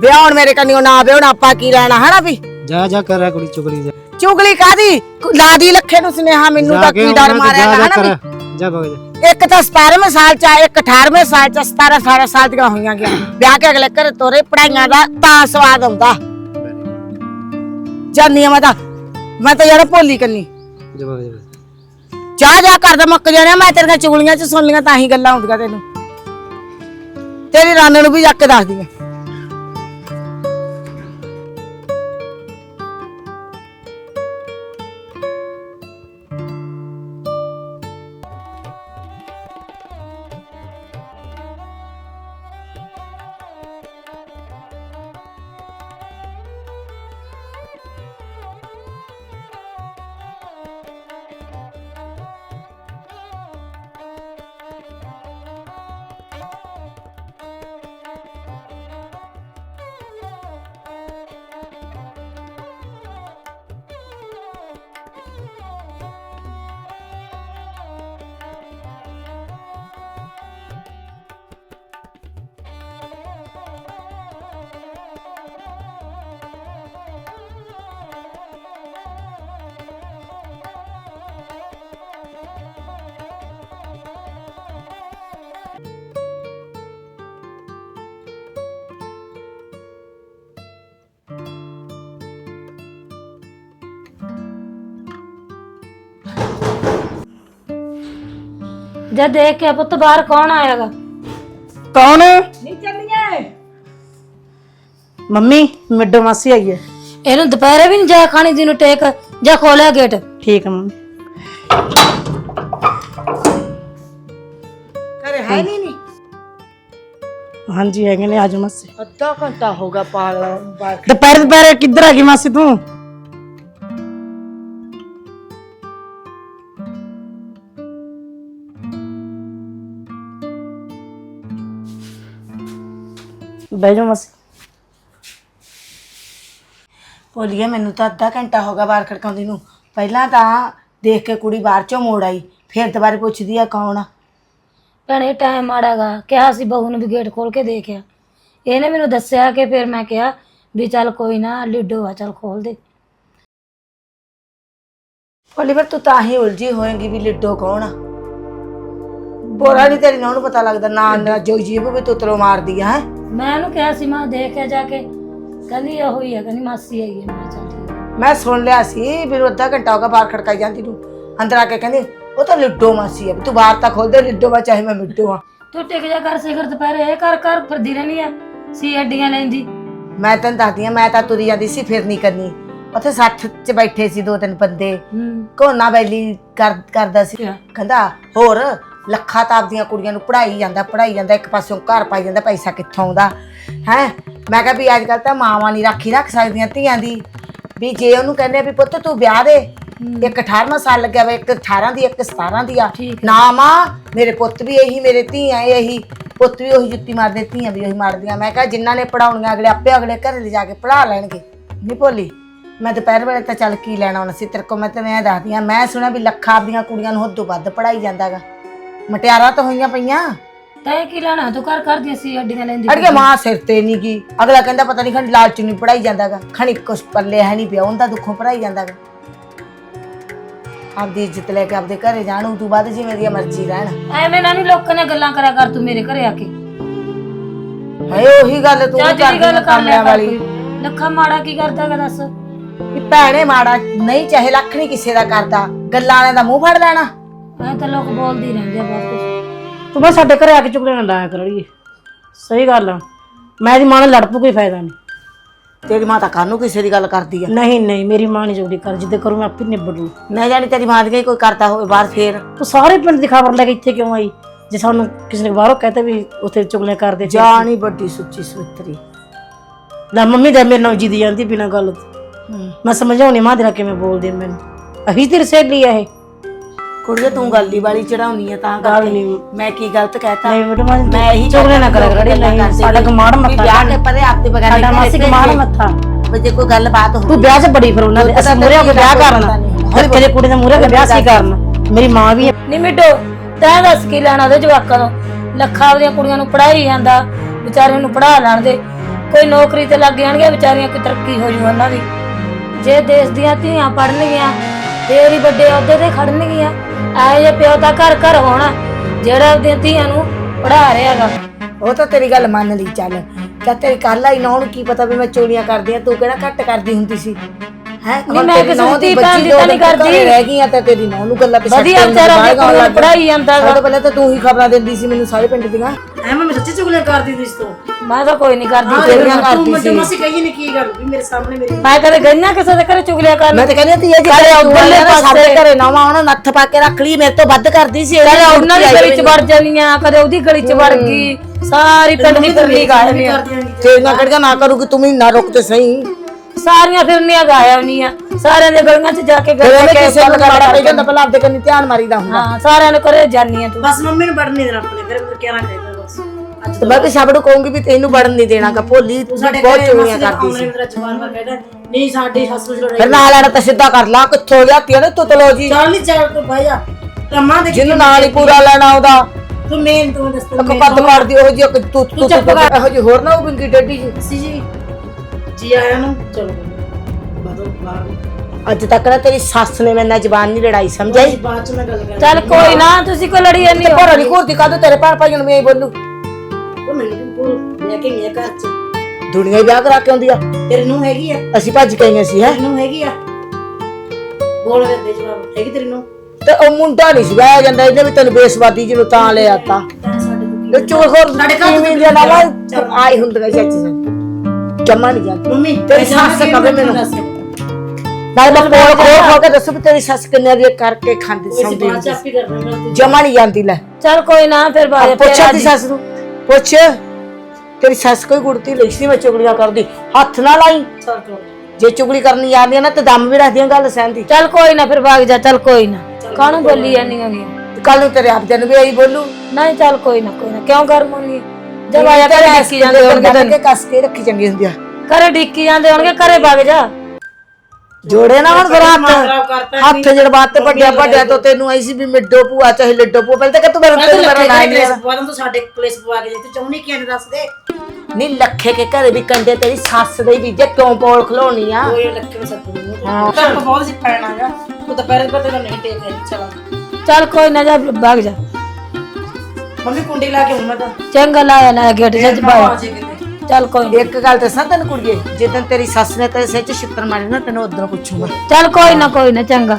ਵਿਆਹ ਹੁਣ ਮੇਰੇ ਕੰਨਿਓ ਨਾ ਵਿਆਹ ਆਪਾਂ ਕੀ ਲੈਣਾ ਹਨਾ ਵੀ? ਜਾ ਜਾ ਕਰ ਕੁੜੀ ਚੁਗਲੀ ਜਾ। ਚੁਗਲੀ ਕਾਦੀ ਲਾ ਦੀ ਲੱਖੇ ਨੂੰ ਸੁਨੇਹਾ ਮੈਨੂੰ ਜਾ ਤਾਂ ਕੇ ਉਹਨਾਂ ਡਰ ਮਾਰਿਆ ਜਾ ਜਾ ਹਨਾ ਕਰ। ਜਾ ਬਗ ਜਾ। ਵੀ। ਇੱਕ ਤਾਂ 17ਵੇਂ ਸਾਲ ਚ ਇੱਕ 18ਵੇਂ ਸਾਲ ਚ 17 18 ਸਾਲ ਦੀਆਂ ਹੋਈਆਂ ਗਿਆ ਵਿਆਹ ਕੇ ਅਗਲੇ ਘਰੇ ਤੋਰੇ ਪੜਾਈਆਂ ਦਾ ਤਾਂ ਸਵਾਦ ਆਉਂਦਾ। ਜਾਨੀ ਆ ਮੈਂ ਤਾਂ ਮੈਂ ਤਾਂ ਯਾਰ ਭੋਲੀ ਕੰਨੀ। ਜਾ ਬਗ ਜਾ। ਜਾ ਜਾ ਕਰਦਾ ਮੁੱਕ ਜਾਣਾ ਮੈਂ ਤੇਰੀਆਂ ਚੁਗਲੀਆਂ ਚ ਸੁਣ ਲੀਆਂ ਤਾਂ ਹੀ ਗੱਲਾਂ ਹੁੰਦੀਆਂ ਤੈਨੂੰ। ਤੇਰੀ ਰਾਨ ਨੂੰ ਵੀ ਜਾ ਕੇ ਦੱਸਦੀ ਆ ਜਦ ਦੇਖ ਕੇ ਪੁੱਤ ਬਾਹਰ ਕੌਣ ਆਏਗਾ ਕੌਣ? ਨਹੀਂ ਚੱਲੀਏ ਮੰਮੀ ਮਿੱਡੋ ਮਾਸੀ ਆਈ ਹੈ। ਇਹਨੂੰ ਦੁਪਹਿਰੇ ਵੀ ਨਹੀਂ ਜਾ ਖਾਣੀ ਦੀ ਨੂੰ ਟੇਕ ਜਾ ਖੋਲਿਆ ਗੇਟ। ਠੀਕ ਹੈ ਮੰਮੀ। ਕਰੇ ਹੈ ਨਹੀਂ ਨਹੀਂ ਹਾਂਜੀ ਹੈਗੇ ਨੇ ਆਜੋ ਮਾਸੀ। ਅੱਧਾ ਘੰਟਾ ਹੋਗਾ ਪਾਲ ਬਾਹਰ ਦੁਪਹਿਰ ਦੁਪਹਿਰ ਕਿੱਧਰ ਆ ਗਈ ਮਾਸੀ ਤੂੰ? ਬਹਿ ਜਾ ਮਾਸੀ। ਭੋਲੀਏ ਮੈਨੂੰ ਤਾਂ ਅੱਧਾ ਘੰਟਾ ਹੋਗਾ ਬਾਹਰ ਖੜਕਾਉਂਦੀ ਨੂੰ। ਪਹਿਲਾਂ ਤਾਂ ਦੇਖ ਕੇ ਕੁੜੀ ਬਾਹਰ ਚੋਂ ਮੋੜ ਆਈ ਫਿਰ ਦੁਬਾਰੇ ਪੁੱਛਦੀ ਆ ਕੌਣ ਆ। ਭੈਣੇ ਟਾਈਮ ਮਾੜਾਗਾ ਕਿਹਾ ਸੀ ਬਹੂ ਨੂੰ ਵੀ ਗੇਟ ਖੋਲ ਕੇ ਦੇਖਿਆ ਇਹਨੇ ਮੈਨੂੰ ਦੱਸਿਆ ਕਿ ਫਿਰ ਮੈਂ ਕਿਹਾ ਵੀ ਚੱਲ ਕੋਈ ਨਾ ਲਿਡੋ ਆ ਚੱਲ ਖੋਲ ਦੇ। ਭੋਲੀ ਫਿਰ ਤੂੰ ਤਾਂ ਹੀ ਉਲਝੀ ਹੋਏਗੀ ਵੀ ਲਿੱਡੋ ਕੌਣ ਆ। ਬੋਰਾ ਨਹੀਂ ਤੇਰੀ ਨੂੰ ਪਤਾ ਲੱਗਦਾ ਨਾ ਨਾ ਜੋ ਜੀਬ ਵੀ ਤੂੰ ਤਰੋ ਮਾਰਦੀ ਆ ਹੈਂ। ਮੈਂ ਉਹਨੂੰ ਕਿਹਾ ਸੀ ਮੈਂ ਦੇਖਿਆ ਜਾ ਕੇ। ਕਹਿੰਦੀ ਉਹੋ ਹੀ ਆ ਕਹਿੰਦੀ ਮਾਸੀ ਆਈ ਹੈ ਮੈਂ ਚੱਲ ਠੀਕ। ਮੈਂ ਸੁਣ ਲਿਆ ਸੀ ਵੀ ਅੱਧਾ ਘੰਟਾ ਹੋਗਾ ਬਾਹਰ ਖੜਕਾਈ ਜਾਂਦੀ ਨੂੰ। ਅੰਦਰ ਆ ਕੇ ਕਹਿੰਦੀ ਉਹ ਤਾਂ ਲਿੱਡੋ ਮਾਸੀ ਆ ਵੀ ਤੂੰ ਬਾਹਰ ਤਾਂ ਖੋਲ ਦੇ ਲਿੱਡੋ ਵਾ ਚਾਹੇ ਮੈਂ ਮਿੱਡੋ ਆ। ਤੂੰ ਟਿਕ ਜਾ ਕਰ ਸਿਖਰ ਦੁਪਹਿਰੇ ਇਹ ਕਰ ਕਰ ਫਿਰਦੀ ਰਹਿਣੀ ਆ ਸੀ ਹੱਡੀਆਂ ਲੈਂਦੀ। ਮੈਂ ਤੈਨੂੰ ਦੱਸਦੀ ਆ ਮੈਂ ਤਾਂ ਤੁਰੀ ਜਾਂਦੀ ਸੀ ਫਿਰ ਨਹੀਂ ਕਰਨੀ। ਉੱਥੇ ਸੱਥ 'ਚ ਬੈਠੇ ਸੀ ਦੋ ਤਿੰਨ ਬੰਦੇ। ਹੂੰ। ਕੋਨਾ ਬੈਲੀ ਕਰ ਕਰਦਾ ਸੀ? ਕਹਿੰਦਾ ਹੋਰ ਲੱਖਾਂ ਤਾਂ ਆਪਦੀਆਂ ਕੁੜੀਆਂ ਨੂੰ ਪੜਾਈ ਜਾਂਦਾ ਪੜਾਈ ਜਾਂਦਾ ਇੱਕ ਪਾਸਿਓਂ ਘਰ ਪਾਈ ਜਾਂਦਾ ਪੈਸਾ ਕਿੱਥੋਂ ਆਉਂਦਾ? ਹੈ? ਮੈਂ ਕਿਹਾ ਵੀ ਅੱਜ ਕੱਲ ਤਾਂ ਮਾਵਾਂ ਨਹੀਂ ਰਾਖੀ ਰੱਖ ਸਕਦੀਆਂ ਧੀਆਂ ਦੀ। ਵੀ ਜੇ ਉਹਨੂੰ ਕਹਿੰਦੇ ਆ ਵੀ ਪੁੱਤ ਤੂੰ ਵਿਆਹ ਦੇ ਇੱਕ 18ਵਾਂ ਸਾਲ ਲੱਗਿਆ ਵਾ ਇੱਕ 18 ਦੀ ਇੱਕ 17 ਦੀ ਆ। ਨਾ ਮਾਂ ਮੇਰੇ ਪੁੱਤ ਵੀ ਇਹੀ ਮੇਰੇ ਧੀਆਂ ਇਹੀ ਪੁੱਤ ਵੀ ਉਹੀ ਜੁੱਤੀ ਮਾਰਦੇ ਧੀਆਂ ਵੀ ਉਹੀ ਮਾਰਦੀਆਂ। ਮੈਂ ਕਿਹਾ ਜਿਨ੍ਹਾਂ ਨੇ ਪੜਾਉਣੀਆਂ ਅਗਲੇ ਆਪੇ ਅਗਲੇ ਘਰੇ ਲਿਜਾ ਕੇ ਪੜਾ ਲੈਣਗੇ। ਨਹੀਂ ਭੋਲੀ ਮੈਂ ਦੁਪਹਿਰ ਵੇਲੇ ਤਾਂ ਚੱਲ ਕੀ ਲੈਣਾ ਹੁਣ? ਸੀ ਤੇਰੇ ਕੋ ਮੈਂ ਤੈਨੂੰ ਇਹ ਦੱਸਦੀ ਆ ਮੈਂ ਸੁਣਿਆ ਵੀ ਲੱਖਾਂ ਆਪਦੀਆਂ ਕੁੜੀਆਂ ਨੂੰ ਹੱਦੋਂ ਵੱਧ ਪੜਾਈ ਜਾਂਦਾਗਾ। ਮਟਿਆਰਾਂ ਤਾਂ ਹੋਈਆਂ ਪਈਆਂ। ਤੈਂ ਕੀ ਲੈਣਾ? ਤੂੰ ਕਰ ਕਰਦੀ ਸੀ ਅੱਡੀਆਂ ਲੈਂਦੀ ਅੜੀਏ ਮਾਂ ਸਿਰ ਤੇ ਨਹੀਂ ਗਈ ਅਗਲਾ ਕਹਿੰਦਾ ਪਤਾ ਨਹੀਂ ਖਣੀ ਲਾਲਚ ਨਹੀਂ ਪੜਾਈ ਜਾਂਦਾਗਾ। ਖਣੀ ਕੁਛ ਪੱਲੇ ਹੈ ਨਹੀਂ ਪਿਆ ਉਹਦਾ ਦੁੱਖੋਂ ਪੜਾਈ ਜਾਂਦਾਗਾ। ਆਪਦੀ ਇੱਜ਼ਤ ਲੈ ਕੇ ਆਪਦੇ ਘਰੇ ਜਾਣ ਉਹ ਤੋਂ ਬਾਅਦ ਜਿਵੇਂ ਦੀ ਮਰਜ਼ੀ ਰਹਿਣ। ਐਵੇਂ ਨਾ ਨਹੀਂ ਲੋਕਾਂ ਨੇ ਗੱਲਾਂ ਕਰਿਆ ਕਰ ਤੂੰ ਮੇਰੇ ਘਰੇ ਆ ਕੇ। ਹਏ ਉਹੀ ਗੱਲ ਤੂੰ ਚੱਜ ਦੀ ਗੱਲ ਕਰ ਲਿਆ ਵਾਲੀ। ਲੱਖਾਂ ਮਾੜਾ ਕੀ ਕਰਦਾ ਹੈਗਾ ਦੱਸ। ਵੀ ਭੈਣੇ ਮਾੜਾ ਨਹੀਂ ਚਾਹੇ ਲੱਖ ਨਹੀਂ ਕਿਸੇ ਦਾ ਕਰਦਾ। ਗੱਲਾਂ ਵਾਲਿਆਂ ਦਾ ਮੂੰਹ ਫੜ ਲੈਣਾ। ਐ ਤਾਂ ਲੋਕ ਬੋਲਦੇ ਹੀ ਰਹਿੰਦੇ ਆ ਬਹੁਤ ਕੁਝ ਤੂੰ ਬਸ ਸਾਡੇ ਘਰੇ ਆ ਕੇ ਚੁਗਲੇ ਨਾ ਲਾਇਆ ਕਰ ਅੜੀਏ ਸਹੀ ਗੱਲ ਆ। ਮੈਂ ਇਹਦੀ ਮਾਂ ਨਾਲ ਲੜ ਪੂ ਕੋਈ ਫਾਇਦਾ ਨਹੀਂ। ਤੇਰੀ ਮਾਂ ਤਾਂ ਕਾਹਨੂੰ ਕਿਸੇ ਦੀ ਗੱਲ ਕਰਦੀ ਆ। ਨਹੀਂ ਨਹੀਂ ਮੇਰੀ ਮਾਂ ਨਹੀਂ ਚੁਗਲੀ ਕਰ ਜਿੱਦੇ ਕਰੂ ਮੈਂ ਆਪੇ ਨਿਬੜ। ਲੂ ਮੈਂ ਜਾਣੀ ਤੇਰੀ ਮਾਂ ਦੀ ਕੋਈ ਕਰਦਾ ਹੋਵੇ ਬਾਹਰ ਫੇਰ। ਤੂੰ ਸਾਰੇ ਪਿੰਡ ਦੀ ਖਬਰ ਲੈ ਕੇ ਇੱਥੇ ਕਿਉਂ ਆਈ? ਜੇ ਸਾਨੂੰ ਕਿਸੇ ਨੇ ਬਾਹਰੋਂ ਕਹਤੇ ਵੀ ਉੱਥੇ ਚੁਗਲੇ ਕਰਦੇ ਫਿਰ- ਜਾਣੀ ਵੱਡੀ ਸੁੱਚੀ ਸੁਤਰੀ ਲੈ ਮੰਮੀ ਦਾ ਮੇਰੇ ਨਾਲ ਜਿੱਦੀ ਜਾਂਦੀ ਬਿਨਾਂ ਗੱਲ ਤੋਂ। ਮੈਂ ਸਮਝਾਉਣੀ ਮਾਂ ਤੇਰਾ ਕਿਵੇਂ ਬੋਲਦੀ ਆ ਮੈਨੂੰ। ਅਹੀ ਤੇਰੀ ਸਹੇਲੀ ਆ ਇਹ। ਕੁੜੀਏ ਤੂੰ ਗੱਲ ਦੀ ਵਾਲੀ ਚੜਾਉਣੀ ਆ ਤਾਂ ਗੱਲ ਕਰਕੇ। ਨਹੀਂ। ਮੈਂ ਕੀ ਗਲਤ ਕਹਿਤਾ? ਨਹੀਂ ਬੇਟਾ ਮੈਂ ਮੈਂ ਇਹੀ ਚੁਗਲੇ ਨਾ ਕਰਿਆ ਕਰ ਅੜੀਏ, ਨਹੀਂ ਸਾਡਾ ਗਮਾੜ ਮੱਥਾ ਵਿਆਹ ਕੇ ਪਰੇ ਆਪਦੇ ਬਗਾਨੇ ਸਾਡਾ ਮਾਸੀ ਗਮਾੜ ਮੱਥਾ। ਵੀ ਜੇ ਕੋਈ ਗੱਲ ਬਾਤ ਹੋ ਤੂੰ ਵਿਆਹ 'ਚ ਬੜੀ ਫਿਰ ਉਹਨਾਂ ਦੇ ਅਸੀਂ ਮੂਰੇ ਹੋ ਕੇ ਵਿਆਹ ਕਰਨਾ। ਹਰ ਕਿਸੇ ਕੁੜੀ ਦੇ ਮੂਰੇ ਹੋ ਕੇ ਵਿਆਹ ਸੀ ਕਰਨਾ। ਮੇਰੀ ਮਾਂ ਵੀ। ਨਹੀਂ ਮਿੱਟੋ ਤੈਂ ਦੱਸ ਕੀ ਲੈਣਾ ਉਹਦੇ ਜਵਾਕਾਂ ਤੋਂ ਲੱਖਾਂ ਦੀਆਂ ਕੁੜੀਆਂ ਨੂੰ ਪੜਾਈ ਜਾਂਦਾ ਵਿਚਾਰਿਆਂ ਨੂੰ ਪੜਾ ਲੈਣ ਦੇ। ਕੋਈ ਨੌਕਰੀ ਤੇ ਲੱਗ ਜਾਣਗੇ ਵਿਚਾਰੀਆਂ ਕੋਈ ਤਰੱਕੀ ਹੋ ਜੂ ਉਹਨਾਂ ਦੀ। ਜੇ ਦੇਸ਼ ਦੀਆਂ ਧੀਆਂ ਪੜਨਗੀਆਂ ਫੇਰ ਹੀ ਵੱਡੇ ਅਹੁਦੇ ਤੇ ਖੜਨਗੀਆਂ। ਐ ਜੇ ਪਿਓ ਦਾ ਘਰ ਘਰ ਹੋਣਾ, ਜਿਹੜਾ ਆਪਦੀਆਂ ਧੀਆਂ ਨੂੰ ਪੜਾ ਰਿਹਾਗਾ। ਉਹ ਤਾਂ ਤੇਰੀ ਗੱਲ ਮੰਨ ਲਈ ਚੱਲ। ਕਹ ਤੇਰੀ ਕਰ ਆਈ ਨਾ ਨੂੰ ਕੀ ਪਤਾ ਵੀ ਮੈਂ ਚੋਰੀਆਂ ਕਰਦੀ ਆ, ਤੂੰ ਕਿਹੜਾ ਘੱਟ ਕਰਦੀ ਹੁੰਦੀ ਸੀ? ਹੈ? ਨਹੀਂ, ਮੈਂ ਕਿਸੇ ਦੀ ਭੈਣ ਦੀ ਤਾਂ ਨਹੀਂ ਕਰਦੀ। ਰਹਿ ਗਈਆਂ ਤਾਂ ਤੇਰੀ ਨੌਂ ਨੂੰ ਗੱਲਾਂ ਤੇ ਵਧੀਆ ਵਿਚਾਰਾ ਦੀਆਂ ਕੁੜੀਆਂ ਨੂੰ ਪੜਾਈ ਜਾਂਦਾ ਗਾ। ਸਭ ਤੋਂ ਪਹਿਲਾਂ ਤਾਂ ਤੂੰ ਹੀ ਖਬਰਾਂ ਦਿੰਦੀ ਸੀ ਮੈਨੂੰ ਸਾਰੇ ਪਿੰਡ ਦੀਆਂ। ਐ ਮੈਂ ਸੱਚੀ ਚੁਗਲੇ ਕਰਦੀ ਸੀ ਤੂੰ। ਮੈਂ ਤਾਂ ਕੋਈ ਨਹੀਂ ਕਰਦੀ ਤੇਰੀਆਂ ਤੂੰ ਕਰਦੀ ਮੈਨੂੰ ਸੀ। ਮਾਸੀ ਕਹੀ ਨਹੀਂ ਕੀ ਗੱਲ ਵੀ ਮੇਰੇ ਸਾਹਮਣੇ ਮੇਰੀ ਮੈਂ ਕਦੇ ਗਈਆਂ ਕਿਸੇ ਦੇ ਘਰੇ ਚੁਗਲੀਆਂ ਕਰਨ। ਮੈਂ ਤਾਂ ਕਹਿੰਦੀ ਤੀ ਇਹ ਘਰੇ ਜਿਹੜੇ ਉੱਧਰਲੇ ਉਧਰਲੇ ਸਾਡੇ ਪਾਸੇ- ਘਰੇ ਨਵਾਂ ਉਹਨਾਂ ਨੱਥ ਪਾ ਕੇ ਰੱਖ ਲਈ ਮੇਰੇ ਤੋਂ ਵੱਧ ਕਰਦੀ ਸੀ ਕਦੇ ਉਹਨਾਂ ਦੀ ਗਲੀ ਚ। ਵੜ ਜਾਣੀਆਂ ਕਦੇ ਉਹਦੀ ਗਲੀ ਚ ਵੜ ਗਈ ਸਾਰੀ ਪਿੰਡ ਦੀ ਤੇਰੀਆਂ ਕਿਹੜੀਆਂ ਨਾ ਕਰੂਗੀ ਤੂੰ ਮੈਨੂੰ ਨਾ ਰੁਕ ਤੇ ਸਹੀ। ਸਾਰੀਆਂ ਫਿਰਨੀਆਂ ਗਾਇਆਂ ਨਹੀਂ ਸਾਰਿਆਂ ਦੇ ਗਲੀਆਂ ਚ ਜਾ ਕੇ ਫਿਰ ਗਲੀਆਂ ਉਹਨੇ ਕੇ ਕਿਸੇ ਨੂੰ ਮਾੜਾ ਪੈ ਜਾਂਦਾ ਪਹਿਲਾਂ ਆਪਦੇ ਕੰਨੀ ਧਿਆਨ ਮਾਰੀਦਾ ਹੁੰਦਾ। ਹਾਂ ਸਾਰਿਆਂ ਨੂੰ ਕਰੇ ਜਾਨੀਆਂ ਤੂੰ। ਬਸ ਮੰਮੀ ਨੂੰ ਵੜਨ ਨਹੀਂ ਦੇਣਾ ਆਪਣੇ ਘਰੇ ਮੈਨੂੰ ਕਹਿਣਾ ਚਾਹੀਦਾ ਬਸ। ਅੱਜ ਤੇ ਮੈਂ ਸਭ ਨੂੰ ਕਹੂੰਗੀ ਵੀ ਤੈਨੂੰ ਵੜਨ ਨਹੀਂ ਦੇਣਾਗਾ ਭੋਲੀ ਬਹੁਤ ਚੁਗਲੀਆਂ ਕਰਦੀ ਸੀ। ਮੇਰਾ ਜਵਾਨ ਵਰ ਕਹਿੰਦਾ ਨਹੀਂ ਸਾਡੀ ਸੱਸ ਨੂੰ ਫਿਰ ਨਾਲ ਆਣਾ ਤਾਂ ਸਿੱਧਾ ਕਰ ਲਾ ਕਿੱਥੋਂ ਲਿਆਤੀ ਨੇ ਤੁਤਲੋ ਜੀ। ਚੱਲ ਨਹੀਂ ਚੱਲ ਤੂੰ ਜਾ ਰਮਾ ਦੇ ਜਿਹਨੂੰ ਨਾਲ ਹੀ ਪੂਰਾ ਲੈਣਾ ਉਹਦਾ। ਤੂੰ ਮੇਨ ਤੂੰ ਦੱਸ ਤੂੰ ਇੱਕ ਕੱਦ ਮਾਰਦੀ ਉਹ ਜੀ ਇੱਕ ਤੂੰ ਤੂੰ। ਇਹੋ ਜੀ ਹੋਰ ਨਾ ਉਹ ਬਿੰਗੀ ਡੱਡੀ ਜੀ। ਸੀ ਜੀ ਜੀ ਆਇਆ ਨੂੰ? ਚਲੋ। ਬਾਦੋ ਬਾਹਰ ਅੱਜ ਤੱਕ ਨਾ ਤੇਰੀ ਸੱਸ ਨੇ ਮੇਰੇ ਨਾਲ ਜ਼ਬਾਨ ਨਹੀਂ ਲੜਾਈ ਸਮਝਾਈ ਬਾਅਦ ਚ ਮੈਂ ਗੱਲ ਕਰ ਚੱਲ ਕੋਈ ਨਾ ਤੁਸੀਂ ਕੋ ਲੜੀ ਜਾਂਦੀ ਹੋ ਪਰ ਨਹੀਂ ਘੁਰਦੀ ਕਾਹਦੋਂ ਤੇਰੇ ਭੈਣ ਭਾਈਆਂ ਨੂੰ ਮੈਂ ਹੀ ਬੋਲੂ? ਉਹ ਮੈਨੂੰ ਕੋਲ ਲੈ ਕੇ ਘਰ ਚ। ਦੁਨੀਆ ਹੀ ਵਿਆਹ ਕਰਾ ਕੇ ਆਉਂਦੀ ਆ। ਤੇਰੇ ਨੂੰ ਹੈਗੀ ਆ। ਅਸੀਂ ਭੱਜ ਕੇ ਆਈਆਂ ਸੀ ਹੈ? ਤੇਰੇ ਨੂੰ ਹੈਗੀ ਆ। ਬੋਲ ਵੇ ਦੇ ਜਵਾਬ ਹੈਗੀ ਤੇਰੇ ਨੂੰ ਤੇ ਉਹ ਮੁੰਡਾ ਨਹੀਂ ਸੀ ਵਿਆਹ ਜਾਂਦਾ ਇਹਨੇ ਵੀ ਤੈਨੂੰ ਬੇਸਵਾਦੀ ਜਿਹਨੂੰ ਤਾਂ ਲੈ ਆਤਾ ਤੈਂ। ਸਾਡੇ ਤੋਂ ਚੋਰ ਖੋਰ ਸਾਡੇ ਘਰ ਟੀਵੀ ਦੇ ਨਾਲ ਆਈ ਹੁੰਦੀਆਂ ਸੀ ਅੱਜ ਜਮਾ ਨਹੀਂ ਜਾਂਦੀ। ਮੰਮੀ ਤੇਰੀ ਸੱਸ ਕਵੇ ਮੈਨੂੰ? ਨਾਲ ਮੈਂ ਕੋਲ ਖੋਲ ਕੇ ਦੱਸੋ ਵੀ ਤੇਰੀ ਸੱਸ ਕਿੰਨੇ ਦੀ ਕਰਕੇ ਖਾਂਦੀ ਸੌਂਦੀ ਤੂੰ ਜਮਾ ਨਹੀਂ ਜਾਂਦੀ ਲੈ। ਚੱਲ ਕੋਈ ਨਾ ਫਿਰ ਬਾਏ ਪੁੱਛ ਦੀ ਸੱਸ ਨੂੰ। ਪੁੱਛ। ਤੇਰੀ ਸੱਸ ਕੋਈ ਗੁੜਤੀ ਲਈ ਸੀ ਮੈਂ ਚੁਗਲੀਆਂ ਕਰਦੀ। ਹੱਥ ਨਾ ਲਾਈ। ਜੇ ਚੁਗਲੀ ਕਰਨੀ ਆਉਂਦੀ ਆ ਨਾ ਤੇ ਦਮ ਵੀ ਰੱਖਦੀਆਂ ਗੱਲ ਸਹਿੰਦੀ ਚੱਲ ਕੋਈ ਨਾ ਫਿਰ ਭਾਗ ਜਾ ਚੱਲ ਕੋਈ ਨਾ। ਕਾਹਨੂੰ ਬੋਲੀ ਜਾਂਦੀਆਂ ਗੀਆਂ ਕੱਲ ਨੂੰ ਤੇਰੇ ਆਪਦਿਆਂ ਨੂੰ ਵੀ ਆਈ ਬੋਲੂ। ਨਹੀਂ ਚੱਲ ਕੋਈ ਨਾ ਕੋਈ ਨਾ। ਕਿਉਂ ਗਰਮ ਹੋਣੀ ਜਦ ਆਇਆ ਘਰੇ ਡਿੱਕੀ ਜਾਂਦੇ ਹੋਣਗੇ ਕੇ ਤੈਨੂੰ। ਕੱਸ ਕੇ ਰੱਖੀ ਚੰਗੀ ਹੁੰਦੀ ਆ। ਘਰੇ ਡਿੱਕੀ ਜਾਂਦੇ ਹੋਣਗੇ ਘਰੇ ਭਾਗ ਜਾ। ਜੋੜੇ ਨਾ ਹੁਣ ਖਰਾਬ ਹੱਥ ਹੱਥ ਜੜਬਾਤ ਤੇ ਵੱਡਿਆ ਵੱਡਿਆ ਤੋਂ ਤੈਨੂੰ ਆਈ ਸੀ ਵੀ ਮਿੱਡੋ ਭੂਆ ਚਾਹੇ ਲੱਡੋ ਭੂਆ ਪਹਿਲਾਂ ਤਾਂ ਕਿ ਤੂੰ ਮੇਰੇ ਤੂੰ ਤੇ ਮੇਰਾ ਲੱਖੇ ਨਾਂ ਨਹੀਂ। ਪਵਾ ਦਾਂ ਤੂੰ ਸਾਡੇ ਕਲੇਸ਼ ਪਵਾ ਕੇ ਜੇ ਤੂੰ ਚਾਹੁੰਦੀ ਕੀ ਨਹੀਂ ਦੱਸ ਦੇ। ਨਹੀਂ ਲੱਖੇ ਕੇ ਘਰੇ ਵੀ ਕੰਡੇ ਤੇਰੀ ਸੱਸ ਦੇ ਵੀ ਜੇ ਕਿਉਂ ਪੋਲ ਖਲੋਣੀ ਆ? ਕੋਈ ਲੱਖੇ ਨੂੰ ਸੱਤ ਨੂੰ ਤਾਂ ਬਹੁਤ ਸੀ ਪੈਣਾ ਹੈਗਾ। ਤੂੰ ਤਾਂ ਪੈਰੇ ਪਰ ਤੇਰਾ ਨਹੀਂ ਟੇਕ ਚਲਾ। ਚੱਲ ਕੋਈ ਨਾ ਜਾ ਭਾਗ ਜਾ। ਮੰਮੀ ਕੁੰਡੀ ਲਾ ਕੇ ਹੁਣ ਮੈਂ ਤਾਂ। ਚੰਗਾ ਲਾਇਆ ਨਾ ਗੇਟ ਸੱਚ ਆ ਭਾਈ ਜੇ ਕਿਤੇ ਚੱਲ ਕੋਈ ਨਾ। ਇੱਕ ਗੱਲ ਦੱਸਾਂ ਤੈਨੂੰ ਕੁੜੀਏ ਜਿੱਦਣ ਤੇਰੀ ਸੱਸ ਨੇ ਤੇਰੇ ਸਿਰ 'ਚ ਛਿੱਤਰ ਮਾਰੇ ਨਾ ਤੈਨੂੰ ਉਧਰੋਂ ਪੁੱਛੂਗਾ। ਚੱਲ ਕੋਈ ਨਾ ਕੋਈ ਨਾ ਚੰਗਾ।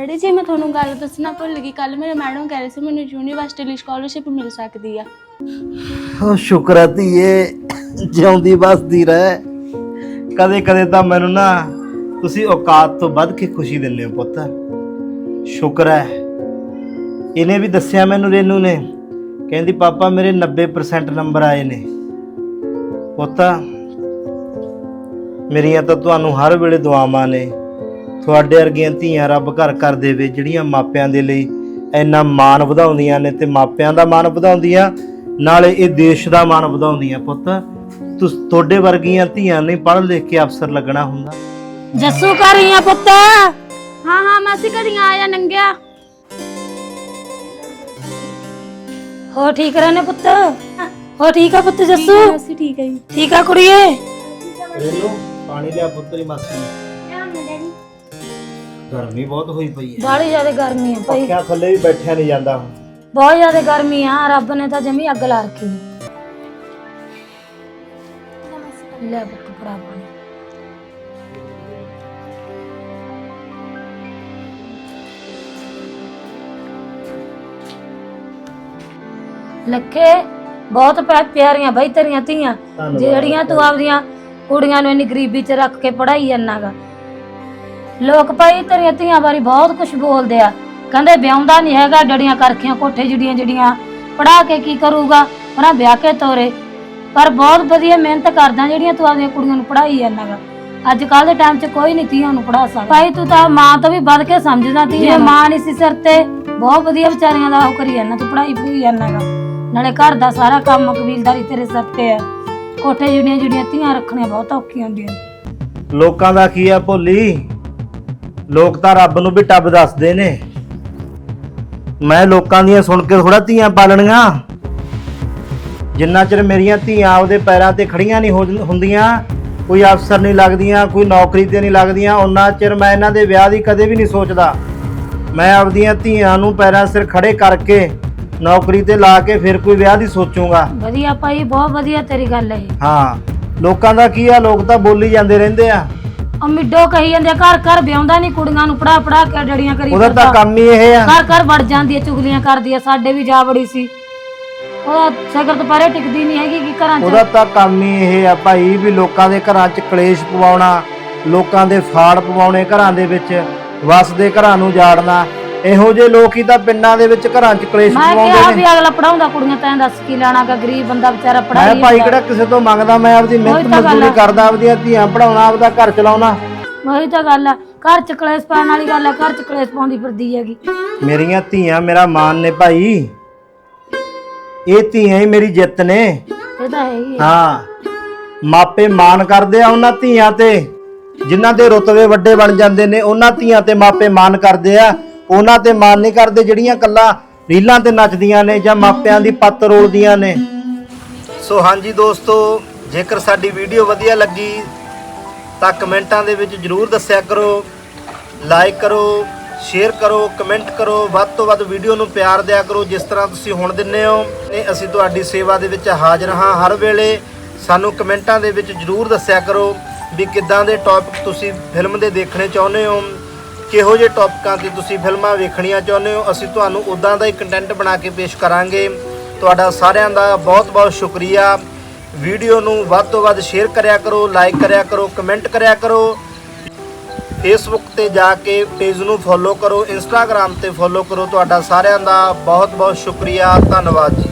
ਡੈਡੀ ਜੀ, ਮੈਂ ਤੁਹਾਨੂੰ ਗੱਲ ਦੱਸਣਾ ਭੁੱਲ ਗਈ। ਕੱਲ ਮੇਰੇ ਮੈਡਮ ਕਹਿ ਰਹੇ ਸੀ, ਮੈਨੂੰ ਯੂਨੀਵਰਸਿਟੀ ਲਈ ਸਕਾਲਰਸ਼ਿਪ ਮਿਲ ਸਕਦੀ ਆ। ਓ ਸ਼ੁਕਰ ਹੈ ਧੀਏ, ਜਿਉਂਦੀ ਵਸਦੀ ਰਹਿ। ਕਦੇ ਕਦੇ ਤਾਂ ਮੈਨੂੰ ਨਾ ਤੁਸੀਂ ਔਕਾਤ ਤੋਂ ਵੱਧ ਕੇ ਖੁਸ਼ੀ ਦਿੰਦੇ ਹੋ ਪੁੱਤ। ਸ਼ੁਕਰ ਹੈ। ਇਹਨੇ ਵੀ ਦੱਸਿਆ ਮੈਨੂੰ ਰੇਨੂ ਨੇ, ਕਹਿੰਦੀ, ਪਾਪਾ, ਮੇਰੇ 90% ਨੰਬਰ ਆਏ ਨੇ। ਪੁੱਤ, ਮੇਰੀਆਂ ਤਾਂ ਤੁਹਾਨੂੰ ਹਰ ਵੇਲੇ ਦੁਆਵਾਂ ਨੇ। ਤੁਹਾਡੇ ਵਰਗੀਆਂ ਧੀਆਂ ਰੱਬ ਘਰ ਘਰ ਦੇਵੇ ਜਿਹੜੀਆਂ ਮਾਪਿਆਂ ਦੇ ਲਈ ਇੰਨਾ ਮਾਣ ਵਧਾਉਂਦੀਆਂ ਨੇ ਤੇ ਮਾਪਿਆਂ ਦਾ ਮਾਣ ਵਧਾਉਂਦੀਆਂ ਨਾਲੇ ਇਹ ਦੇਸ਼ ਦਾ ਮਾਣ ਵਧਾਉਂਦੀਆਂ ਪੁੱਤ। ਤੁਸ ਤੁਹਾਡੇ ਵਰਗੀਆਂ ਧੀਆਂ ਨੇ ਪੜ੍ਹ ਲਿਖ ਕੇ ਅਫਸਰ ਲੱਗਣਾ ਹੁੰਦਾ। ਜੱਸੂ ਕਰ ਰਹੀ ਆ ਪੁੱਤ। ਹਾਂ ਹਾਂ ਮਾਸੀ ਘੜੀਆਂ ਆ ਜਾ ਨੰਗਿਆ। ਹੋ ਠੀਕ ਰਹਿਨੇ ਪੁੱਤ? ਹੋ ਠੀਕ ਆ ਪੁੱਤ ਜੱਸੂ? ਮਾਸੀ ਠੀਕ ਹੈ ਜੀ। ਠੀਕ ਆ ਕੁੜੀਏ? ਰੇਨੂ ਪਾਣੀ ਲਿਆ ਪੁੱਤਰੀ ਮਾਸੀ ਗਰਮੀ ਬਹੁਤ ਹੋਈ ਪਈ ਹੈ। ਬਾਹਲੀ ਜ਼ਿਆਦਾ ਗਰਮੀ ਆ ਭਾਈ। ਪੱਕਿਆਂ ਥੱਲੇ ਵੀ ਬੈਠਿਆ ਨਹੀਂ ਜਾਂਦਾ ਹੁਣ। ਬਹੁਤ ਜ਼ਿਆਦਾ ਗਰਮੀ ਆ ਰੱਬ ਨੇ ਤਾਂ ਜਮੀ ਅੱਗ ਲਾ ਰੱਖੀ ਲੈ ਪਾਣੀ ਲੱਖੇ ਬਹੁਤ ਪਿਆ- ਪਿਆਰੀਆਂ ਬਈ ਤੇਰੀਆਂ ਧੀਆਂ। ਧੰਨਵਾਦ। ਜਿਹੜੀਆਂ ਤੂੰ ਆਪਦੀਆਂ ਕੁੜੀਆਂ ਨੂੰ ਇੰਨੀ ਗਰੀਬੀ 'ਚ ਰੱਖ ਕੇ ਪੜਾਈ ਜਾਂਦਾਗਾ ਲੋਕ ਭਾਈ ਤੇਰੀਆਂ ਧੀਆਂ ਬਾਰੇ ਬਹੁਤ ਕੁਝ ਬੋਲਦੇ ਆ। ਕਹਿੰਦੇ ਵਿਆਹੁੰਦਾ ਨਹੀਂ ਹੈਗਾ ਡੜੀਆਂ ਕਰਖੀਆਂ ਕੋਠੇ ਜਿਹੜੀਆਂ ਜਿਹੜੀਆਂ ਪੜਾ ਕੇ ਕੀ ਕਰੂਗਾ? ਉਹਨਾਂ ਵਿਆਹ ਕੇ ਤੋਰੇ। ਪਰ ਬਹੁਤ ਵਧੀਆ ਮਿਹਨਤ ਕਰਦਾ ਜਿਹੜੀਆਂ ਤੂੰ ਆਪਦੀਆਂ ਕੁੜੀਆਂ ਨੂੰ ਪੜਾਈ ਜਾਂਦਾਗਾ ਅੱਜ ਕੱਲ ਦੇ ਟਾਈਮ 'ਚ ਕੋਈ ਨਹੀਂ ਧੀਆਂ ਨੂੰ ਪੜਾ ਸਕਦਾ। ਭਾਈ ਤੂੰ ਤਾਂ ਮਾਂ ਤੋਂ ਵੀ ਵੱਧ ਕੇ ਸਮਝਦਾ ਤੀ ਜੇ ਮਾਂ ਨਹੀਂ ਸੀ ਸਿਰ ਤੇ। ਬਹੁਤ ਵਧੀਆ ਵਿਚਾਰੀਆਂ ਦਾ ਉਹ ਕਰੀ ਜਾਂਦਾ ਤੂੰ ਪੜਾਈ ਪੜੂਈ ਜਾਂਦਾਗਾ ਨਾਲੇ ਘਰ ਦਾ ਸਾਰਾ ਕੰਮ ਕਬੀਲਦਾਰੀ ਤੇਰੇ ਸਿਰ ਤੇ ਆ। ਕੋਠੇ ਜਿਹੜੀਆਂ ਜਿਹੜੀਆਂ ਧੀਆਂ ਰੱਖਣੀਆਂ ਬਹੁਤ ਔਖੀਆਂ ਹੁੰਦੀਆਂ। ਲੋਕਾਂ ਦਾ ਕੀ ਆ ਭੋਲੀ? ਲੋਕ ਤਾਂ ਰੱਬ ਨੂੰ ਵੀ ਟੱਬ ਦੱਸਦੇ ਨੇ। ਮੈਂ ਲੋਕਾਂ ਦੀਆਂ ਸੁਣ ਕੇ ਥੋੜਾ ਧੀਆਂ ਪਾਲਣੀਆਂ। ਜਿੰਨਾ ਚਿਰ ਮੇਰੀਆਂ ਧੀਆਂ ਆਪਦੇ ਪੈਰਾਂ ਤੇ ਖੜੀਆਂ ਨਹੀਂ ਹੋ- ਹੁੰਦੀਆਂ ਕੋਈ ਅਫਸਰ ਨਹੀਂ ਲੱਗਦੀਆਂ ਕੋਈ ਨੌਕਰੀ ਤੇ ਨਹੀਂ ਲੱਗਦੀਆਂ ਉਹਨਾਂ ਚਿਰ ਮੈਂ ਇਹਨਾਂ ਦੇ ਵਿਆਹ ਦੀ ਕਦੇ ਵੀ ਨਹੀਂ ਸੋਚਦਾ। ਮੈਂ ਆਪਦੀਆਂ ਧੀਆਂ ਨੂੰ ਪੈਰਾਂ ਸਿਰ ਖੜੇ ਕਰਕੇ ਨੌਕਰੀ ਤੇ ਲਾ ਕੇ ਫਿਰ ਕੋਈ ਵਿਆਹ ਦੀ ਸੋਚੂਗਾ। ਵਧੀਆ ਭਾਈ ਬਹੁਤ ਵਧੀਆ ਤੇਰੀ ਗੱਲ ਹੈ ਹਾਂ ਲੋਕਾਂ ਦਾ ਕੀ ਆ ਲੋਕ ਤਾਂ ਬੋਲੀ ਜਾਂਦੇ ਰਹਿੰਦੇ ਆ। ਉਹ ਮਿੱਡੋ ਕਹੀ ਜਾਂਦੇ ਆ, ਘਰ ਘਰ ਵਿਆਉਂਦਾ ਨਹੀਂ ਕੁੜੀਆਂ ਨੂੰ ਪੜਾ ਪੜਾ ਕੇ ਡੜੀਆਂ ਕਰੀ ਉਹਦਾ ਤਾਂ ਫਿਰਦਾ। ਕੰਮ ਹੀ ਇਹ ਆ। ਘਰ ਘਰ ਵੜ ਜਾਂਦੀ ਹੈ ਚੁਗਲੀਆਂ ਕਰਦੀ ਹੈ ਸਾਡੇ ਵੀ ਜਾ ਬੜੀ ਸੀ। ਉਹ ਸ਼ਕਲ ਤੋਂ ਪਰੇ ਟਿਕਦੀ ਨਹੀਂ ਹੈਗੀ ਕਿ ਘਰਾਂ 'ਚ। ਉਹਦਾ ਤਾਂ ਕੰਮ ਹੀ ਇਹ ਆ ਭਾਈ ਵੀ ਲੋਕਾਂ ਦੇ ਘਰਾਂ 'ਚ ਕਲੇਸ਼ ਪਵਾਉਣਾ ਲੋਕਾਂ ਦੇ ਫਾੜ ਪਵਾਉਣੇ ਘਰਾਂ ਦੇ ਵਿੱਚ ਵਸਦੇ ਘਰਾਂ ਨੂੰ ਜਾੜਨਾ। ਇਹੋ ਜਿਹੇ ਲੋਕ ਹੀ ਤਾਂ ਪਿੰਡਾਂ ਦੇ ਵਿੱਚ ਘਰਾਂ 'ਚ ਕਲੇਸ਼ ਮੈਂ ਕਿਹਾ ਪਵਾਉਂਦੇ ਵੀ ਨੇ ਅਗਲਾ ਪੜਾਉਂਦਾ ਕੁੜੀਆਂ ਤੈਂ ਦੱਸ ਕੀ ਲੈਣਾ ਕਿ ਗਰੀਬ ਬੰਦਾ ਵਿਚਾਰਾ ਮੈਂ ਪੜਾਈ ਭਾਈ ਕਿਹੜਾ ਕਿਸੇ ਤੋਂ ਮੰਗਦਾ ਮੈਂ ਆਪਦੀ ਮਿਹਨਤ ਉਹੀ ਤਾਂ ਗੱਲ ਮਜ਼ਦੂਰੀ ਆ। ਕਰਦਾ ਆਪਦੀਆਂ ਧੀਆਂ ਪੜਾਉਣਾ ਆਪਦਾ ਘਰ ਚਲਾਉਣਾ। ਉਹੀ ਤਾਂ ਗੱਲ ਆ। ਘਰ 'ਚ ਕਲੇਸ਼ ਪਾਉਣ ਵਾਲੀ ਗੱਲ ਆ ਘਰ 'ਚ ਕਲੇਸ਼ ਪਾਉਂਦੀ ਫਿਰਦੀ ਹੈਗੀ। ਮੇਰੀਆਂ ਧੀਆਂ ਮੇਰਾ ਮਾਨ ਨੇ ਭਾਈ। ਇਹ ਧੀਆਂ ਹੀ ਮੇਰੀ ਜਿੱਤ ਨੇ। ਇਹ ਤਾਂ ਹੈ ਹੀ ਆ। ਹਾਂ। ਮਾਪੇ ਮਾਣ ਕਰਦੇ ਆ ਉਹਨਾਂ ਧੀਆਂ ਤੇ। ਜਿਨ੍ਹਾਂ ਦੇ ਰੁਤਬੇ ਵੱਡੇ ਬਣ ਜਾਂਦੇ ਨੇ ਉਹਨਾਂ ਧੀਆਂ ਤੇ ਮਾਪੇ ਮਾਣ ਕਰਦੇ ਆ। ਉਹਨਾਂ ਤੇ ਮਾਣ ਨਹੀਂ ਕਰਦੇ ਜਿਹੜੀਆਂ ਕੱਲਾ ਰੀਲਾਂ ਤੇ ਨੱਚਦੀਆਂ ਨੇ ਜਾਂ ਮਾਪਿਆਂ ਦੀ ਪੱਤ ਰੋਲਦੀਆਂ ਨੇ। ਸੋ ਹਾਂਜੀ ਦੋਸਤੋ, ਜੇਕਰ ਸਾਡੀ ਵੀਡੀਓ ਵਧੀਆ ਲੱਗੀ, ਤਾਂ ਕਮੈਂਟਾਂ ਦੇ ਵਿੱਚ ਜਰੂਰ ਦੱਸਿਆ ਕਰੋ, ਲਾਈਕ ਕਰੋ, ਸ਼ੇਅਰ ਕਰੋ, ਕਮੈਂਟ ਕਰੋ, ਵੱਧ ਤੋਂ ਵੱਧ ਵੀਡੀਓ ਨੂੰ ਪਿਆਰ ਦਿਆ ਕਰੋ ਜਿਸ ਤਰ੍ਹਾਂ ਤੁਸੀਂ ਹੁਣ ਦਿੰਨੇ ਹੋ। ਨੇ ਅਸੀਂ ਤੁਹਾਡੀ ਸੇਵਾ ਦੇ ਵਿੱਚ ਹਾਜ਼ਰ ਹਾਂ ਹਰ ਵੇਲੇ। ਸਾਨੂੰ ਕਮੈਂਟਾਂ ਦੇ ਵਿੱਚ ਜਰੂਰ ਦੱਸਿਆ ਕਰੋ ਵੀ ਕਿੱਦਾਂ ਦੇ ਟੌਪਿਕ ਤੁਸੀਂ ਫਿਲਮ ਦੇ ਦੇਖਣੇ ਚਾਹੁੰਦੇ ਹੋ। ਕਿਹੋ ਜਿਹੇ ਟੌਪਿਕਾਂ ਤੇ ਤੁਸੀਂ ਫਿਲਮਾਂ ਵੇਖਣੀਆਂ ਚਾਹੁੰਦੇ ਹੋ? ਅਸੀਂ ਤੁਹਾਨੂੰ ਉਦਾਂ ਦਾ ਹੀ ਕੰਟੈਂਟ ਬਣਾ ਕੇ ਪੇਸ਼ ਕਰਾਂਗੇ। ਤੁਹਾਡਾ ਸਾਰਿਆਂ ਦਾ ਬਹੁਤ ਬਹੁਤ ਸ਼ੁਕਰੀਆ। ਵੀਡੀਓ ਨੂੰ ਵੱਧ ਤੋਂ ਵੱਧ ਸ਼ੇਅਰ ਕਰਿਆ ਕਰੋ ਲਾਈਕ ਕਰਿਆ ਕਰੋ ਕਮੈਂਟ ਕਰਿਆ ਕਰੋ। ਫੇਸਬੁੱਕ ਤੇ ਜਾ ਕੇ ਪੇਜ ਨੂੰ ਫੋਲੋ ਕਰੋ ਇੰਸਟਾਗ੍ਰam ਤੇ ਫੋਲੋ ਕਰੋ। ਤੁਹਾਡਾ ਸਾਰਿਆਂ ਦਾ ਬਹੁਤ ਬਹੁਤ ਸ਼ੁਕਰੀਆ। ਧੰਨਵਾਦ ਜੀ।